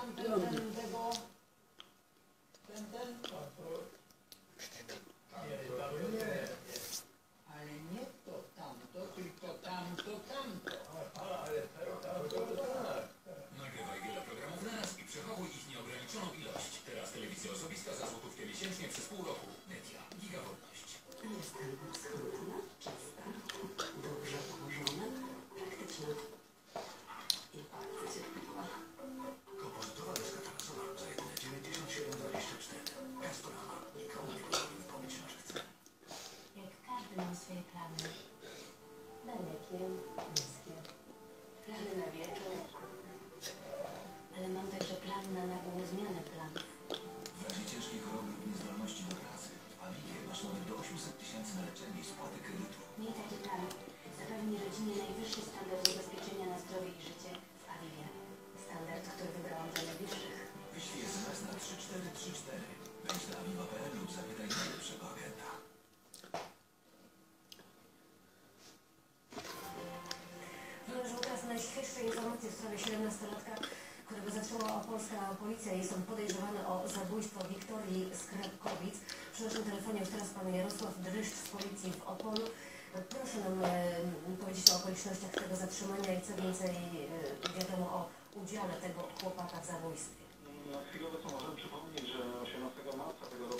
pan ten, Dalekie, bliskie. Plany na wieczór. Ale mam także plan na informacje w sprawie 17-latka, którego zatrzymała polska policja. Jest on podejrzewany o zabójstwo Wiktorii Skrapkowic. Przy naszym telefonie już teraz pan Jarosław Dryszcz z policji w Opolu. Proszę nam e, powiedzieć o okolicznościach tego zatrzymania i co więcej e, wiadomo o udziale tego chłopaka w zabójstwie. Na chwilę obecną możemy przypomnieć, że 18 marca tego roku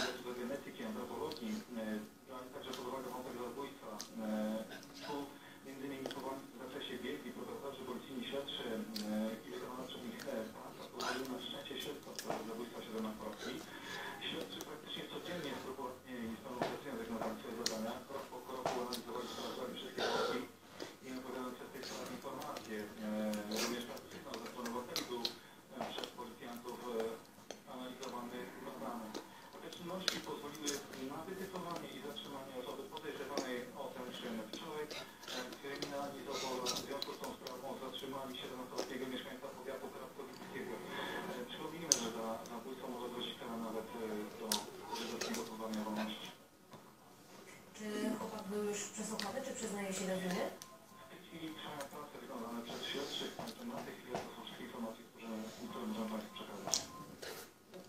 przekazać.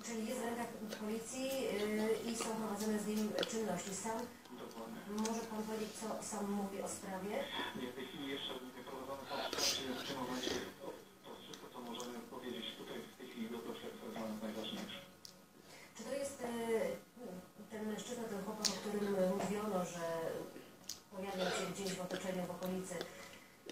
Czyli jest w rękach policji yy, i są prowadzone z nim czynności. Sam może pan powiedzieć, co sam mówi o sprawie? Nie, w tej chwili jeszcze nie prowadzone są więc w tym momencie to, to wszystko, co możemy powiedzieć tutaj w tej chwili do śledztwa jest dla nas najważniejsze. Czy to jest e, ten mężczyzna, ten chłopak, o którym mówiono, że pojawiał się gdzieś w otoczeniu, w okolicy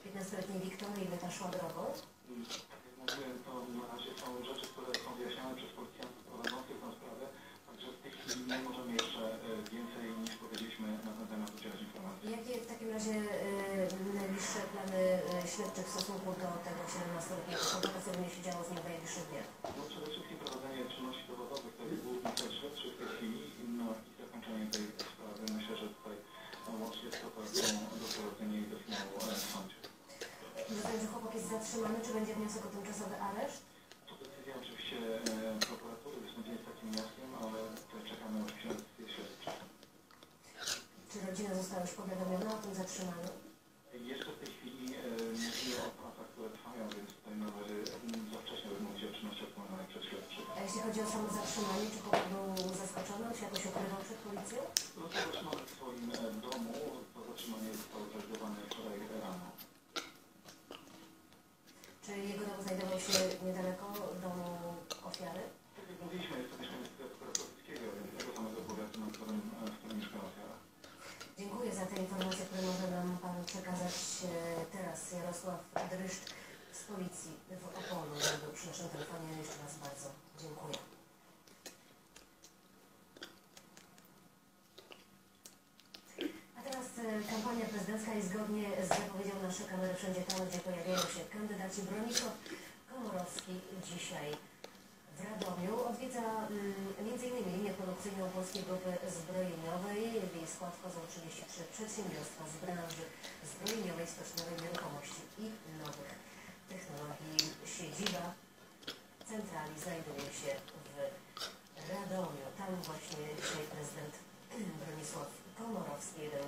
15-letniej Wiktorii, by ta szła drogą? I Tak jak mówiłem, to na razie są rzeczy, które są wyjaśniane przez policjantów prowadzących tę sprawę, także w tej chwili nie możemy jeszcze e, więcej niż powiedzieliśmy na ten temat udzielać informacji. Jakie w takim razie e, najbliższe plany e, śledczych w stosunku do tego 17-letniego chłopaka, co będzie się działo z nim w najbliższych dniach? No przede wszystkim prowadzenie czynności dowodowych, Chłopak jest zatrzymany, czy będzie wniosek o tymczasowy areszt? To decyzja oczywiście e, prokuratury, wystąpienie z takim wnioskiem, ale tutaj czekamy oczywiście na decyzję śledczą. Czy rodzina została już powiadomiona o tym zatrzymaniu? Jeszcze w tej chwili e, mówimy o pracach, które trwają, więc tutaj należy za wcześnie mówić o czynnościach wykonanych przez śledczych. A jeśli chodzi o samo zatrzymanie, czy chłopak był zaskoczony, czy jakoś ukrywał przed policją? Został zatrzymany w swoim e, domu, to zatrzymanie zostało zrealizowane wczoraj rano. Się niedaleko domu ofiary? Tak jak mówiliśmy, jest to mieszkaniec Krakowskiego, więc tego samego powiatu, na którym, e, w którym mieszka ofiara. Dziękuję za te informacje, które może nam Pan przekazać e, teraz. Jarosław Dryszcz z Policji w Opolu był przy naszym telefonie. Jeszcze raz bardzo dziękuję. A teraz e, kampania prezydencka i zgodnie z zapowiedzią naszej kamery Wszędzie Tam, gdzie pojawiają się kandydaci Bronisław Komorowski dzisiaj w Radomiu odwiedza mm, m.in. linię produkcyjną Polskiej Grupy Zbrojeniowej. W jej skład wchodzą 33 przedsiębiorstwa z branży zbrojeniowej, stoczniowej nieruchomości i nowych technologii. Siedziba centrali znajduje się w Radomiu. Tam właśnie dzisiaj prezydent Bronisław Komorowski, jeden